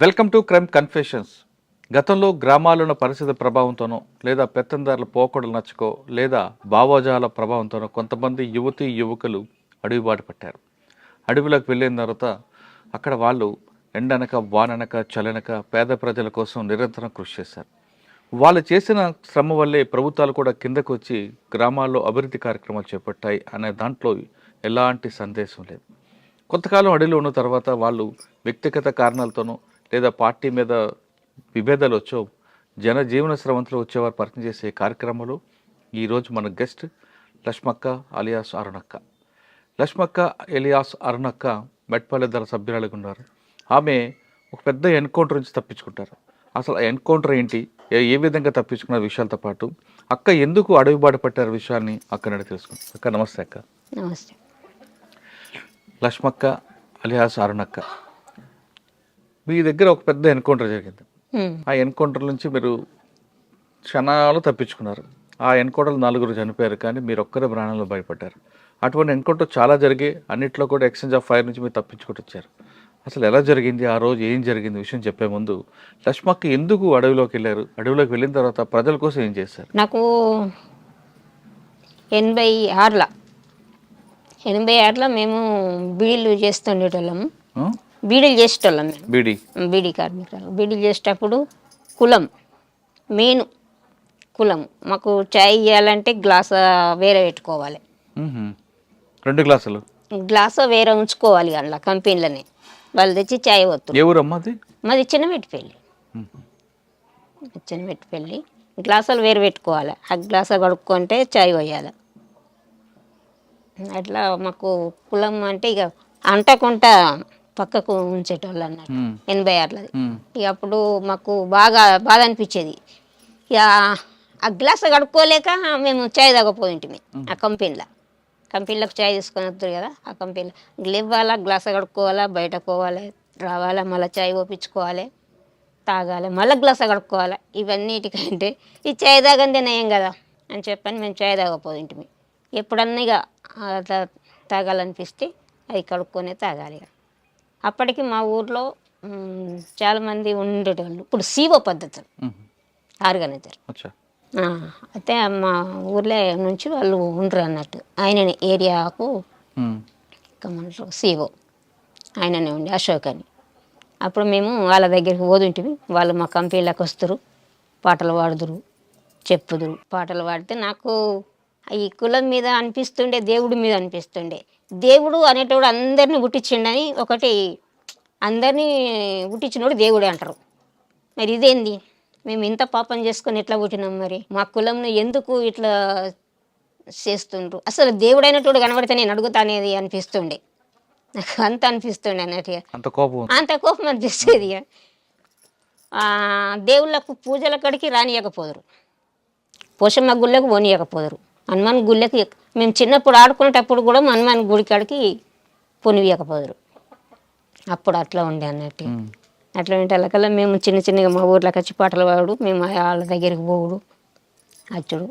Welcome to crime confessions గతంలో గ్రామాల్లోని పరిస్థితి ప్రభావంతోనో లేదా పెత్తందారుల పోకడలు నచ్చుకో లేదా భావోజాల ప్రభావంతోనో కొంతమంది యువతి యువకులు అడవిబాటు పట్టారు. అడవిలోకి వెళ్ళిన తర్వాత అక్కడ వాళ్ళు ఎండనక వాననక చలనక పేద ప్రజల కోసం నిరంతరం కృషి చేశారు. వాళ్ళు చేసిన శ్రమ వల్లే ప్రభుత్వాలు కూడా కిందకు వచ్చి గ్రామాల్లో అభివృద్ధి కార్యక్రమాలు చేపట్టాయి అనే దాంట్లో ఎలాంటి సందేశం లేదు. కొంతకాలం అడవిలో ఉన్న తర్వాత వాళ్ళు వ్యక్తిగత కారణాలతోనో లేదా పార్టీ మీద విభేదాలు వచ్చో జన జీవన స్రవంతిలో వచ్చేవారు పరిచయం చేసే కార్యక్రమంలో ఈరోజు మన guest Lakshmakka alias Arunakka. Lakshmakka alias Arunakka Metpalli దళ సభ్యురాలుగా ఉన్నారు. ఆమె ఒక పెద్ద ఎన్కౌంటర్ నుంచి తప్పించుకుంటారు. అసలు ఆ ఎన్కౌంటర్ ఏంటి? ఏ- విధంగా తప్పించుకున్న విషయాలతో పాటు అక్క ఎందుకు అడవి బాట పట్టారు విషయాన్ని అక్కడి తెలుసుకుంటాం అక్క నమస్తే అక్క. నమస్తే. లక్ష్మక్క అలియాస్ అరుణక్క. మీ దగ్గర ఒక పెద్ద ఎన్కౌంటర్ జరిగింది. ఆ ఎన్కౌంటర్ నుంచి మీరు క్షణాలు తప్పించుకున్నారు. ఆ ఎన్కౌంటర్లో నలుగురు చనిపోయారు కానీ మీరు ఒక్కరే ప్రాణంలో భయపడ్డారు. అటువంటి ఎన్కౌంటర్ చాలా జరిగి అన్నిట్లో కూడా ఎక్స్చేంజ్ ఆఫ్ ఫైర్ నుంచి మీరు తప్పించుకుంటూ వచ్చారు. అసలు ఎలా జరిగింది? ఆ రోజు ఏం జరిగింది? విషయం చెప్పే ముందు లక్ష్మక్క ఎందుకు అడవిలోకి వెళ్ళారు? అడవిలోకి వెళ్ళిన తర్వాత ప్రజల కోసం ఏం చేశారు? నాకు ఎనభై ఆరుల ఎనభై ఆరులో మేము బీడీలు చేస్తుండేటోళ్ళము? బీడీలు చేసేటోళ్ళం మేము బీడీ. బీడీ కార్మికులు బీడీలు చేసేటప్పుడు కులం మెయిన్ కులం. మాకు చాయ్ ఇవ్వాలంటే గ్లాస్ వేరే పెట్టుకోవాలి. రెండు గ్లాసులు? గ్లాస్ వేరే ఉంచుకోవాలి అందులో కంపెనీలని. వాళ్ళు తెచ్చి చాయ్ వస్తారు ఏ ఊరమ్మా అది? మాది చిన్నమెట్టిపల్లి చిన్నమెట్టిపల్లి గ్లాసులు వేరు పెట్టుకోవాలి. ఆ గ్లాసు కడుక్కుంటే చాయ్ పోయాలి. అట్లా మాకు కులం అంటే ఇక అంటకుంట పక్కకు ఉంచేటోళ్ళు అన్నట్టు. ఎనభై ఆరులది. ఇక అప్పుడు మాకు బాగా బాధ అనిపించేది. ఇక ఆ గ్లాస్ కడుక్కోలేక మేము చాయ్ తాగపోయింటిమి ఆ కంపెనీలో. కంపెనీలకు చాయ్ తీసుకొని వస్తారు కదా ఆ కంపెనీలో. లేవాలా గ్లాస్ కడుక్కోవాలా బయట పోవాలి రావాలా మళ్ళీ చాయ్ పోపించుకోవాలి తాగాలి మళ్ళీ గ్లాస్ కడుక్కోవాలి. ఇవన్నిటికంటే ఈ చాయ్ తాగందే నయం కదా అని చెప్పని మేము చాయ్ తాగపోయింటిమి ఎప్పుడన్నా ఇక తాగాలనిపిస్తే అవి కడుక్కొనే తాగాలి ఇక. అప్పటికి మా ఊర్లో చాలామంది ఉండేటోళ్ళు. ఇప్పుడు సీవో పద్ధతులు. ఆర్గనైజర్. అయితే మా ఊర్లో నుంచి వాళ్ళు ఉండరు అన్నట్టు. ఆయన ఏరియాకు మ్మ్. కమాండర్ సీఓ ఆయననే ఉండి అశోక్ అని. అప్పుడు మేము వాళ్ళ దగ్గరికి పోతుంటివి వాళ్ళు మా కంపెనీలకు వస్తారు. పాటలు పాడుదురు చెప్పుదురు. పాటలు పాడితే నాకు ఈ కులం మీద అనిపిస్తుండే దేవుడి మీద అనిపిస్తుండే. దేవుడు అనేటోడు అందరినీ పుట్టించిండని ఒకటి అందరినీ పుట్టించినోడు దేవుడే అంటారు. మరి ఇదేంది? మేము ఇంత పాపం చేసుకొని ఎట్లా పుట్టినాం మరి? మా కులంను ఎందుకు ఇట్లా చేస్తుండ్రు? అసలు దేవుడైనటోడు కనబడితే నేను అడుగుతానేది అనిపిస్తుండే. నాకు అంత అనిపిస్తుండే అన్నట్టుగా. అంత కోపం? అంత కోపం అనిపిస్తుంది. దేవుళ్ళకు పూజల కడికి రానియకపోదురు. పోషమ్మ గుళ్ళకు పోనీయకపోదురు. హనుమాన్ గుళ్ళకి మేము చిన్నప్పుడు ఆడుకునేటప్పుడు కూడా హనుమాన్ గుడి కాడికి పొనియకపోదురు అప్పుడు అట్లా ఉండే అన్నట్టు. అట్లా ఉంటే మేము చిన్న చిన్నగా మా ఊర్లోకి వచ్చి పాటలు పాడు మేము వాళ్ళ దగ్గరికి పోవుడు. అచ్చుడు.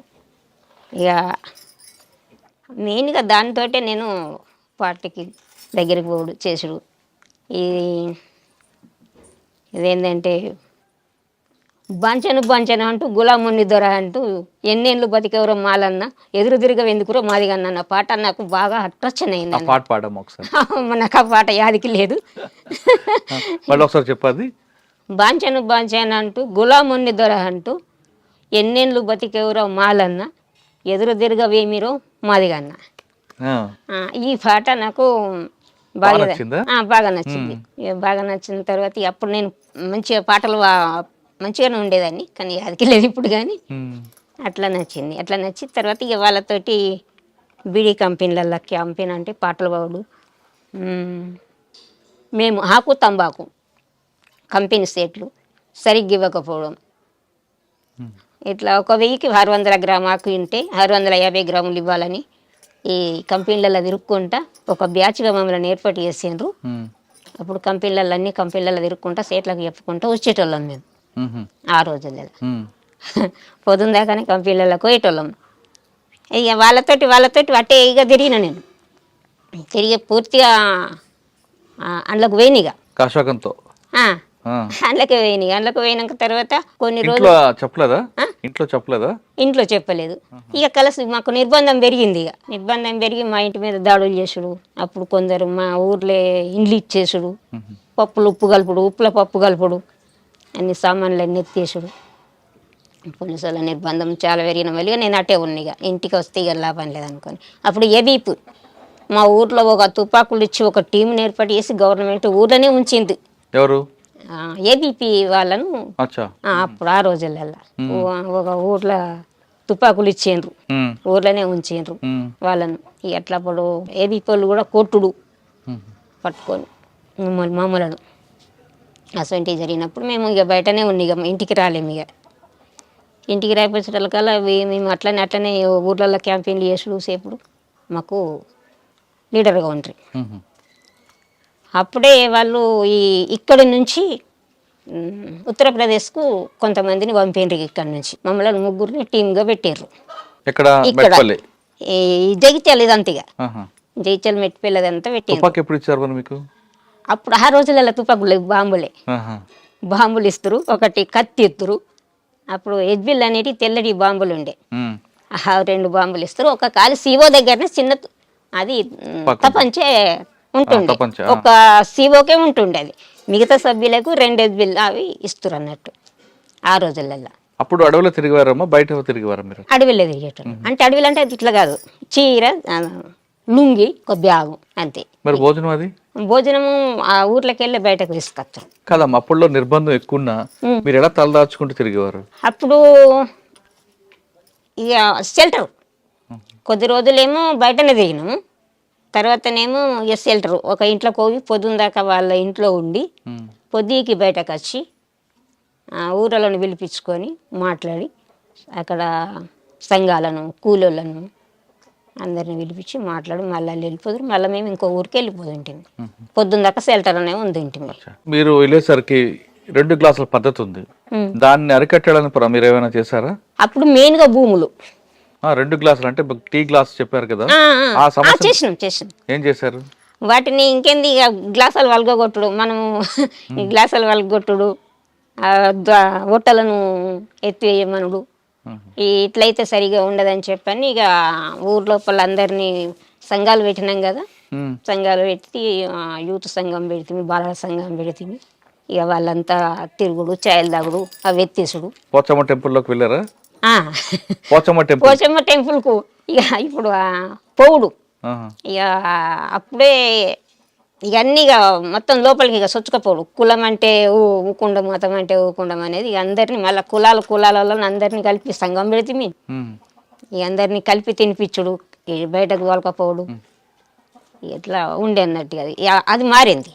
ఇక మెయిన్గా దానితోటే నేను పార్టీకి దగ్గరికి పోవుడు చేసుడు. ఈ ఇదేంటంటే బంచను బంచను అంటూ గులాముని దొర అంటూ ఎన్నేళ్ళు బతికెవరో మాలన్న ఎదురు తిరగ ఎందుకురో మాదిగన్న అన్న పాట నాకు బాగా అట్రాక్షన్ అయింది పాట ఒకసారి. నాకు ఆ పాట యాదికి లేదు. మళ్ళీ ఒకసారి చెప్పాది. బాంచను బాంచను అంటూ గులాముని దొర అంటూ ఎన్నెళ్ళు బతికెవరో మాలన్న ఎదురు తిరగవేమిరో మాదిగన్న. ఈ పాట నాకు బాగా బాగా నచ్చిందా? బాగా నచ్చింది. ఇక బాగా నచ్చిన తర్వాత అప్పుడు నేను మంచిగా పాటలు మంచిగానే ఉండేదాన్ని కానీ అది లేదు ఇప్పుడు కానీ. అట్లా నచ్చింది అట్లా నచ్చిన తర్వాత ఇక వాళ్ళతోటి బీడీ కంపెనీలలో క్యాంపెయిన్ అంటే పాటలు పాడు మ్మ్. ఆకు తంబాకు కంపెనీ సేట్లు సరిగ్గా ఇవ్వకపోవడం ఇట్లా ఒక వెయ్యికి ఆరు వందల గ్రామ్ ఆకు ఉంటే ఆరు వందల యాభై గ్రాములు ఇవ్వాలని ఈ కంపెనీలలో తిరుక్కుంటా ఒక బ్యాచ్గా మమ్మల్ని ఏర్పాటు చేసిండ్రు. అప్పుడు కంపెనీలలో అన్ని కంపెనీలలో తిరుక్కుంటా సేట్లకు చెప్పుకుంటూ వచ్చేటోళ్ళం మ్మ్. ఆ రోజులలో మ్మ్. పొద్దున దాకానే కంపెనీలకు పోయేటోళ్ళం ఇక వాళ్ళతోటి వాళ్ళతోటి అట్టే ఇక తిరిగిన నేను. తిరిగి పూర్తిగా అందులోకి పోయిన ఇక. ఆ. అందులోకి పోయినాయి అందులోకి పోయినాక తర్వాత కొన్ని రోజులు చెప్పలేదా? ఇంట్లో చెప్పలేదా? ఇంట్లో చెప్పలేదు. ఇక కలిసి మాకు నిర్బంధం పెరిగింది ఇక. నిర్బంధం పెరిగి మా ఇంటి మీద దాడులు చేసుడు. అప్పుడు కొందరు మా ఊర్లో ఇండ్లు ఇచ్చేసుడు. పప్పులు ఉప్పు కలుపుడు ఉప్పుల పప్పు కలుపుడు. అన్ని సామాన్లు అన్ని ఎత్తేసుడు పోలీసుల నిర్బంధం చాలా పెరిగిన వల్ల నేను అటే ఉన్నా ఇక. ఇంటికి వస్తే ఇక లాభం లేదనుకొని. అప్పుడు ఏబీపు మా ఊర్లో ఒక తుపాకులు ఇచ్చి ఒక టీం ఏర్పాటు చేసి గవర్నమెంట్ ఊర్లోనే ఉంచింది. ఎవరు? ఏబీపీ వాళ్ళను. అప్పుడు ఆ రోజులల్లో. ఒక ఊర్లో తుపాకులు ఇచ్చిండ్రు. ఊర్లోనే ఉంచిండ్రు వాళ్ళను. అట్లా అప్పుడు ఏబీ వాళ్ళు కూడా కొట్టుడు. పట్టుకొని మమ్మల్ని మామూలను అసంటి జరిగినప్పుడు మేము ఇక బయటనే ఉంది ఇక ఇంటికి రాలేము ఇక. ఇంటికి రాకపోయేసరికల్లా వే- మేము అట్లనే అట్లనే ఊర్లలో క్యాంపెయిన్లు చేసుడు సేపుడు మాకు లీడర్గా ఉంటారు. అప్పుడే వాళ్ళు ఈ ఇక్కడి నుంచి ఉత్తరప్రదేశ్కు కొంతమందిని పంపిండ్రు ఇక్కడ నుంచి. మమ్మల్ని ముగ్గురిని టీమ్గా పెట్టారు ఇక్కడ. జగిత్యాల. జగిత్యాల పెట్టారు తుపాకీ ఎప్పుడు ఇచ్చారు మరి మీకు? అప్పుడు ఆ రోజులలో తుపాకులు బాంబులే. బాంబులు ఇస్తారు ఒకటి కత్తి ఎత్తురు. అప్పుడు ఎడ్బిల్ అనేటి తెల్లటి బాంబులు ఉండే ఆ రెండు బాంబులు ఇస్తారు. ఒక కాలి సీఓ దగ్గరనే చిన్న అది. తపంచే ఉంటుండే. ఒక సీఓకే ఉంటుండే అది. మిగతా సభ్యులకు రెండు ఎడ్బిల్ అవి ఇస్తారు అన్నట్టు ఆ రోజులలో అప్పుడు అడవిలో తిరిగివారమ్మా బయట తిరిగివారా మీరు? అడవిలో తిరిగేటోళ్ళు. అంటే అడవిలో అంటే అది ఇట్లా కాదు. చీర లుంగి ఒక బ్యాగు అంతే. మరి భోజనం అది? భోజనము ఆ ఊర్లోకి వెళ్ళి బయటకు తీసుకొస్తారు కదమ్మా అప్పుడులో నిర్బంధం ఎక్కువ ఉన్నా మీరు ఎలా తలదాచుకుంటూ తిరిగేవారు? అప్పుడు ఇక షెల్టర్ కొద్ది రోజులేమో బయటనే దిగినాము తర్వాతనేమో ఇక షెల్టర్ ఒక ఇంట్లో పోయి పొద్దున్న దాకా వాళ్ళ ఇంట్లో ఉండి పొద్దుకి బయటకు వచ్చి ఆ ఊరలను పిలిపించుకొని మాట్లాడి అక్కడ సంఘాలను కూలోళ్ళను అందరిని పిలిపించి మాట్లాడి మళ్ళీ వెళ్ళిపోదురు. మళ్ళీ మేము ఇంకో ఊరికి వెళ్ళిపోతుంటాం పొద్దున్న దాకా షెల్టర్ అనే ఉంది. మీరు వెళ్ళేసరికి రెండు గ్లాసుల పద్ధతి ఉంది. దాన్ని అరికట్టడానికి మీరు ఏమైనా చేశారా? అప్పుడు మెయిన్గా భూములు. ఆ, రెండు గ్లాసులు అంటే టీ గ్లాస్ చెప్పారు కదా. ఆ, సమస్య చేసినాం చేసినాం. ఏం చేశారు? వాటిని ఇంకేంది ఇక గ్లాసాలు వలగొట్టుడు మనము గ్లాసాలు వలగొట్టుడు ఒట్టలను ఎత్తివేయమనుడు. ఇట్లయితే సరిగా ఉండదని చెప్పని ఇక ఊర్ లోపల అందరినీ సంఘాలు పెట్టినాం కదా. సంఘాలు పెట్టి యూత్ సంఘం పెడితే బాలల సంఘం పెడితే ఇక వాళ్ళంతా తిరుగుడు ఛాయలు తాగుడు అవి ఎత్తేసుడు పోచమ్మ టెంపుల్లోకి వెళ్ళారా. పోచమ్మ టెంపుల్ పోచమ్మ టెంపుల్కు ఇక ఇప్పుడు పోవుడు. ఇక అప్పుడే ఇక అన్నీ ఇక మొత్తం లోపలికి ఇక సొచ్చుకపోడు. కులం అంటే ఊ ఊకుండం మతం అంటే ఊకుండం అనేది ఇక అందరినీ మళ్ళీ కులాల కులాలలో అందరినీ కలిపి సంఘం పెడితే ఇక అందరినీ కలిపి తినిపించుడు బయటకు తోలకపోవడు. ఇట్లా ఉండే అన్నట్టు అది. అది మారింది.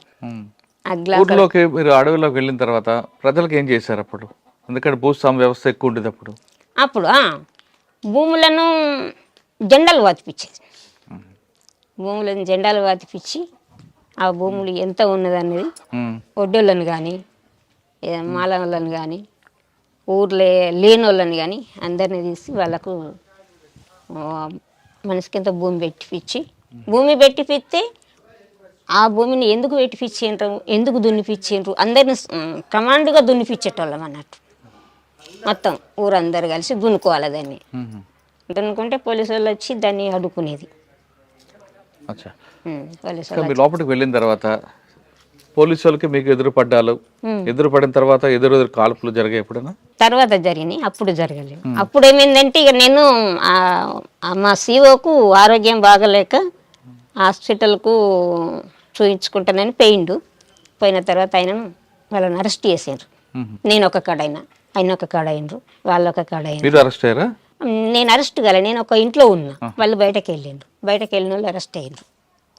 ఊర్లోకి మీరు అడవిలోకి వెళ్ళిన తర్వాత ప్రజలకు ఏం చేశారు అప్పుడు? ఎందుకంటే భూస్వామ్య వ్యవస్థ ఎక్కువ ఉండేది అప్పుడు. అప్పుడు భూములను జెండాలు వాతిపించేది భూములను జెండాలు వాతిపించి ఆ భూములు ఎంత ఉన్నదనేది ఉమ్, ఒడ్డోళ్ళని కానీ మాలలను కానీ ఊర్లే లేని వాళ్ళని కానీ అందరిని తీసి వాళ్ళకు మనిషికి ఎంత భూమి పెట్టిపిచ్చి భూమి పెట్టిపిస్తే ఆ భూమిని ఎందుకు పెట్టిపిచ్చిండ్రు? ఎందుకు దున్నిపిచ్చిండ్రు? అందరిని కమాండ్గా దున్నిపించేటోళ్ళం అన్నట్టు. మొత్తం ఊరందరు కలిసి దున్నుకోవాలి దాన్ని. దున్నుకుంటే పోలీసు వాళ్ళు వచ్చి దాన్ని అడ్డుకునేది అచ్చా ఉమ్, పోలీసు ఇంకా మీరు లోపలికి వెళ్ళిన తర్వాత పోలీసు వాళ్ళకి మీకు ఎదురు పడ్డాలు ఎదురు పడిన తర్వాత ఎదురు ఎదురు కాల్పులు జరిగాయి ఎప్పుడైనా తర్వాత జరిగినాయి అప్పుడు జరగలేదు అప్పుడు ఏమైందంటే ఇక నేను మా సీఓకు ఆరోగ్యం బాగలేక హాస్పిటల్కు చూయించుకుంటానని పోయిండు. పోయిన తర్వాత ఆయనను వాళ్ళని అరెస్ట్ చేసారు మ్మ్. నేను ఒక కాడ అయినా ఆయన ఒక కాడ అయినరు వాళ్ళు ఒక కాడ అయినరు. అరెస్ట్ అయ్యారా? నేను అరెస్ట్ కాలే. నేను ఒక ఇంట్లో ఉన్నా. వాళ్ళు బయటకు వెళ్ళిండ్రు బయటకు వెళ్ళిన వాళ్ళు అరెస్ట్ అయ్యిండ్రు.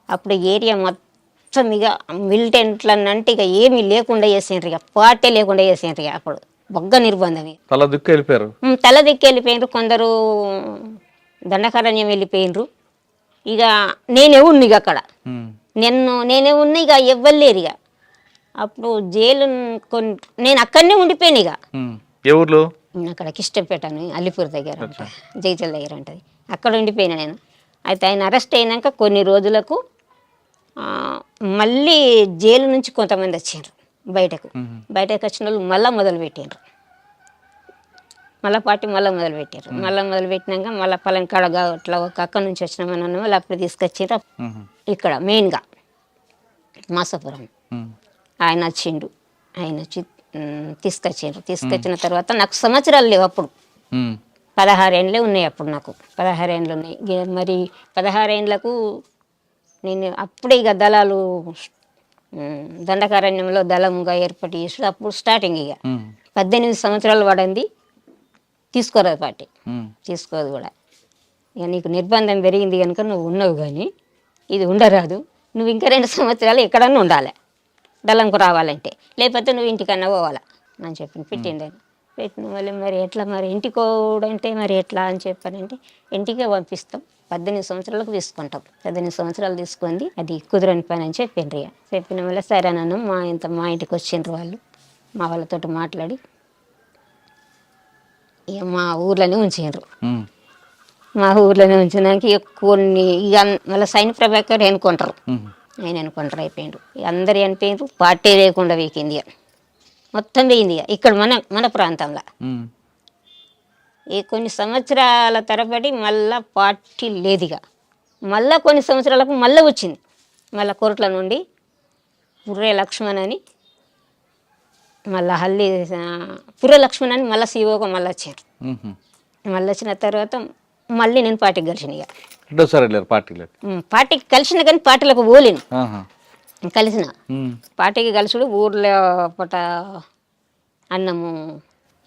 అప్పుడు ఏరియా మొత్తం ఇక మిలిటెంట్లు అంటే ఇక ఏమీ లేకుండా చేసిండ్రు. ఇక పార్టీ లేకుండా చేసిండ్రు ఇక అప్పుడు. బొగ్గ నిర్బంధం తల దుక్కు వెళ్ళిపోయారు? తల దిక్కి వెళ్ళిపోయినరు కొందరు దండకారణ్యం వెళ్ళిపోయినరు ఇక నేనే ఉన్నా ఇక అక్కడ. నిన్ను నేనే ఉన్నా ఇక ఎవ్వలేరు ఇక అప్పుడు జైలు కొన్ని నేను అక్కడనే ఉండిపోయాను ఇక. ఏ ఊర్లో? అక్కడ కిష్టపేట అని అల్లిపూర్ దగ్గర ఉంటుంది జైచల్ దగ్గర ఉంటుంది. అక్కడ ఉండిపోయినా నేను. అయితే ఆయన అరెస్ట్ అయినాక కొన్ని రోజులకు మళ్ళీ జైలు నుంచి కొంతమంది వచ్చారు బయటకు. బయటకు వచ్చిన వాళ్ళు మళ్ళీ మొదలు పెట్టిండ్రు మళ్ళీ పార్టీ మళ్ళీ మొదలు పెట్టారు మళ్ళీ మొదలు పెట్టినాక మళ్ళీ పలాని కాడ అట్లా ఒక అక్క నుంచి వచ్చినామని అన్న వాళ్ళు అప్పుడు తీసుకొచ్చిండ్రు మ్మ్. ఇక్కడ మెయిన్గా మాసపురం. ఆయన వచ్చిండు. ఆయన వచ్చి మ్, తీసుకొచ్చిండ్రు. తీసుకొచ్చిన తర్వాత నాకు సంవత్సరాలు లేవు అప్పుడు. పదహారేండ్లే ఉన్నాయి అప్పుడు నాకు. పదహారేండ్లు ఉన్నాయి. మరి పదహారేండ్లకు నేను అప్పుడే ఇక దళాలు దండకారణ్యంలో దళంగా ఏర్పాటు చేసి అప్పుడు స్టార్టింగ్ ఇక. పద్దెనిమిది సంవత్సరాలు పడింది. తీసుకోరాదు పార్టీ. తీసుకోదు కూడా. ఇక నీకు నిర్బంధం పెరిగింది కనుక నువ్వు ఉన్నావు కానీ ఇది ఉండరాదు. నువ్వు ఇంకా రెండు సంవత్సరాలు ఎక్కడన్నా ఉండాలి. దళంకు రావాలంటే. లేకపోతే నువ్వు ఇంటికన్నా పోవాలా? అని చెప్పి ఆయన. పెట్టిన మళ్ళీ మరి ఎట్లా మరి ఇంటికోడంటే మరి ఎట్లా అని చెప్పానంటే ఇంటికే పంపిస్తాం. పద్దెనిమిది సంవత్సరాలకు తీసుకుంటాం. పద్దెనిమిది సంవత్సరాలు తీసుకుంది. అది కుదరని పని అని చెప్పిండ్రు చెప్పిన వల్ల సరే నన్ను మా ఇంత మా ఇంటికి వచ్చిండ్రు వాళ్ళు. మా వాళ్ళతో మాట్లాడి ఇక మా ఊర్లోనే ఉంచిండ్రు. మా ఊర్లోనే ఉంచినాక కొన్ని ఇక మళ్ళీ సైన్ ప్రభాకర్ ఎన్నుకుంటారు. ఆయన ఎన్నుకుంటారు అయిపోయిండు అందరు చనిపోయిండ్రు పార్టీ లేకుండా వీకింది ఇక. మొత్తం వేయింది ఇక. ఇక్కడ మన మన ప్రాంతంలో. ఈ కొన్ని సంవత్సరాల తరబడి మళ్ళా పార్టీ లేదు ఇక. మళ్ళా కొన్ని సంవత్సరాలకు మళ్ళీ వచ్చింది. మళ్ళా కోర్టుల నుండి పుర్రే లక్ష్మణ్ అని మళ్ళా హల్లి పుర్రె లక్ష్మణ్ అని మళ్ళీ సీఓగా మళ్ళీ వచ్చారు. మళ్ళీ వచ్చిన తర్వాత మళ్ళీ నేను పార్టీకి కలిసిన ఇక. రెండోసారి వెళ్ళారు పార్టీలోకి. పార్టీకి కలిసిన కానీ పార్టీలకు పోలేను. కలిసిన. పార్టీకి కలిసుడు ఊర్లో పూట అన్నము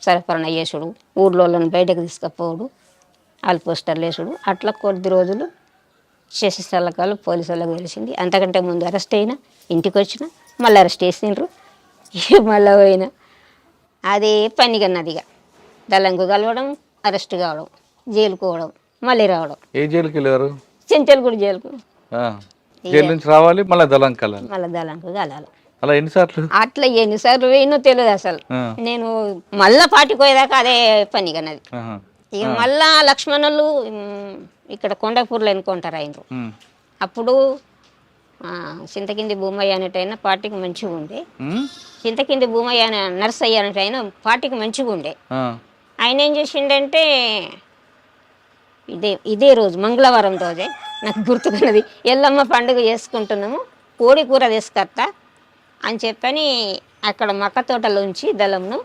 సరఫరణ చేసుడు ఊర్లో వాళ్ళని బయటకు తీసుకుపోవడు వాళ్ళు పోస్టర్లు వేసుడు అట్లా కొద్ది రోజులు చేసే స్థలకాలు పోలీసు వాళ్ళకి తెలిసింది. అంతకంటే ముందు అరెస్ట్ అయినా ఇంటికి వచ్చిన మళ్ళీ అరెస్ట్ చేసిండ్రు ఇక మళ్ళీ పోయినా. అదే పని కన్నది ఇక దళంకు కలవడం అరెస్ట్ కావడం జైలుకు పోవడం. మళ్ళీ రావడం. ఏ జైలుకి వెళ్ళారు? చెంచల్గూడ జైలుకు. జైలు నుంచి రావాలి మళ్ళీ దళం కలాలి మళ్ళీ దళంకు కలాలి అలా ఎన్నిసార్లు? అట్లా ఎన్నిసార్లు వేయనో తెలియదు అసలు. నేను మళ్ళా పాటికి పోయేదాకా అదే పని కన్నది ఆహా. ఇక మళ్ళా లక్ష్మణులు ఇక్కడ కొండపూర్లో ఎన్నుకుంటారు ఆయనరు మ్మ్. అప్పుడు చింతకింది భూమయ్య అనేటైనా పార్టీకి మంచిగా ఉండే? చింతకింది భూమయ్య నర్సయ్య అనేటైనా పార్టీకి మంచిగా ఉండే. ఆయన ఏం చేసిండంటే ఇదే ఇదే రోజు మంగళవారం రోజే నాకు గుర్తుకున్నది ఎల్లమ్మ పండుగ చేసుకుంటున్నాము కోడి కూర తీసుకొస్తా అని చెప్పని అక్కడ మక్క తోటలోంచి దళంను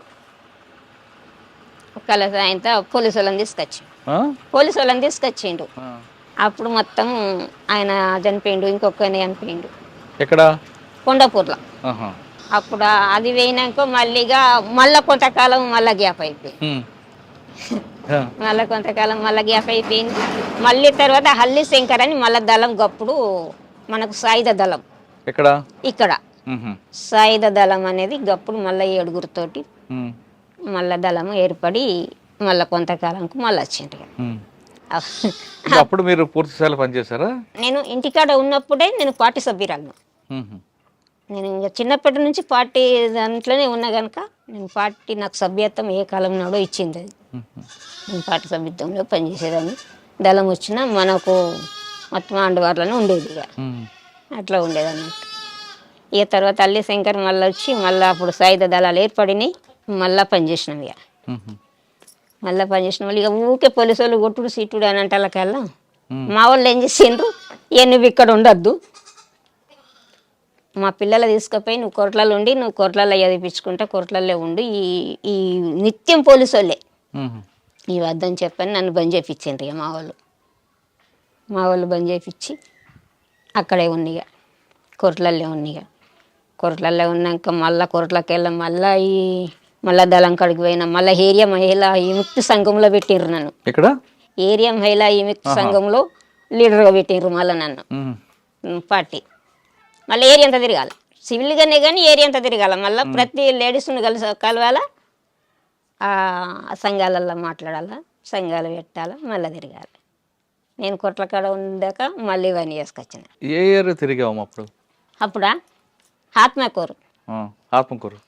కలస ఆయనతో పోలీసు వాళ్ళని తీసుకొచ్చి? పోలీసు వాళ్ళని తీసుకొచ్చిండు. అప్పుడు మొత్తం ఆయన చనిపోయిండు ఇంకొక చనిపోయిండు ఎక్కడ కొండపూర్లో. అప్పుడు అది వేయినాక మళ్ళీగా మళ్ళీ కొంతకాలం మళ్ళీ గ్యాప్ అయిపోయింది. ఆ. మళ్ళీ కొంతకాలం మళ్ళీ గ్యాప్ అయిపోయింది. మళ్ళీ తర్వాత హల్లి శంకర్ అని మళ్ళీ దళం గప్పుడు మనకు సాయుధ దళం. ఇక్కడ. మ్మ్. సాయుధ దళం అనేది గప్పుడు మళ్ళీ ఏడుగురితోటి. మళ్ళీ దళం ఏర్పడి మళ్ళీ కొంతకాలంకు మళ్ళీ వచ్చిండ్రు. ఇంకా అప్పుడు మీరు పూర్తి స్థాయిలో పనిచేశారా? నేను ఇంటికాడ ఉన్నప్పుడే నేను పార్టీ సభ్యురాలను. నేను ఇంకా చిన్నప్పటి నుంచి పార్టీ దాంట్లోనే ఉన్నా కనుక నేను పార్టీ నాకు సభ్యత్వం ఏ కాలం నాడో ఇచ్చింది అది. పార్టీ సభ్యత్వంలో పనిచేసేదాన్ని. దళం వచ్చినా మనకు మొత్తం అండవార్లోనే ఉండేది ఇక. అట్లా ఉండేది అన్నట్టు ఇక తర్వాత అల్లి శంకర్ మళ్ళీ వచ్చి మళ్ళీ అప్పుడు సాయుధ దళాలు ఏర్పడినాయి. మళ్ళీ పనిచేసినాం ఇక. మళ్ళీ పనిచేసిన. వాళ్ళు ఇక ఊకే పోలీసు వాళ్ళు కొట్టుడు సీటుడు అని అంటలకల్లా మ్మ్. మా వాళ్ళు ఏం చేసిండ్రు? ఇక నువ్వు ఇక్కడ ఉండొద్దు. మా పిల్లలు తీసుకుపోయి నువ్వు కొట్లలో ఉండి నువ్వు కొట్లలో చదివించుకుంటా కొట్లలో ఉండి. ఈ ఈ నిత్యం పోలీసు వాళ్ళే ఈ వద్దని చెప్పని నన్ను బంద్ చేయించిండ్రు ఇక మా వాళ్ళు. మా వాళ్ళు బంద్ చేయించి అక్కడే ఉన్నిగా కొరట్లల్లో ఉన్నిగా కొరట్లల్లో ఉన్నాక మళ్ళా కొరట్లకి వెళ్ళాం మళ్ళా ఈ మళ్ళా దళం కాడికి పోయినా మళ్ళీ ఏరియా మహిళా విముక్తి సంఘంలో పెట్టిండ్రు నన్ను. ఎక్కడ? ఏరియా మహిళా విముక్తి సంఘంలో లీడర్గా పెట్టిండ్రు మళ్ళీ నన్ను. పార్టీ. మళ్ళీ ఏరియా అంతా తిరగాలి. సివిల్గానే కానీ ఏరియా అంతా తిరగాల. మళ్ళీ ప్రతి లేడీస్ని కలిసి కలవాలా? సంఘాలల్లో మాట్లాడాలా సంఘాలు పెట్టాలా మళ్ళీ తిరగాలి. నేను కొట్ల కాడ ఉందాక మళ్ళీ ఇవన్నీ చేసుకొచ్చిన ఏ ఏరియా తిరిగాము అప్పుడు? అప్పుడా? ఆత్మకూరు. ఆత్మకూరు.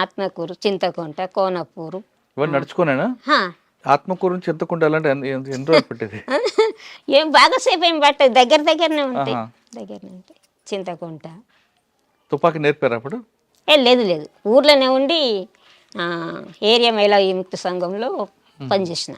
ఆత్మకూరు చింతకుంట కోనపూరు. ఇవన్నీ నడుచుకోనేనా? హా. ఆత్మకూరు నుంచి ఎంతకుండా వెళ్ళాలంటే ఎన్ని రోజులు పట్టేది? ఏం బాగా సేపు ఏం పట్టదు? దగ్గర దగ్గరనే ఉంటాయి. దగ్గరనే ఉంటాయి. చింతకుంట. తుపాకీ నేర్పారు అప్పుడు? ఏ లేదు లేదు. ఊర్లోనే ఉండి ఏరియా మహిళా విముక్తి సంఘంలో పనిచేసిన.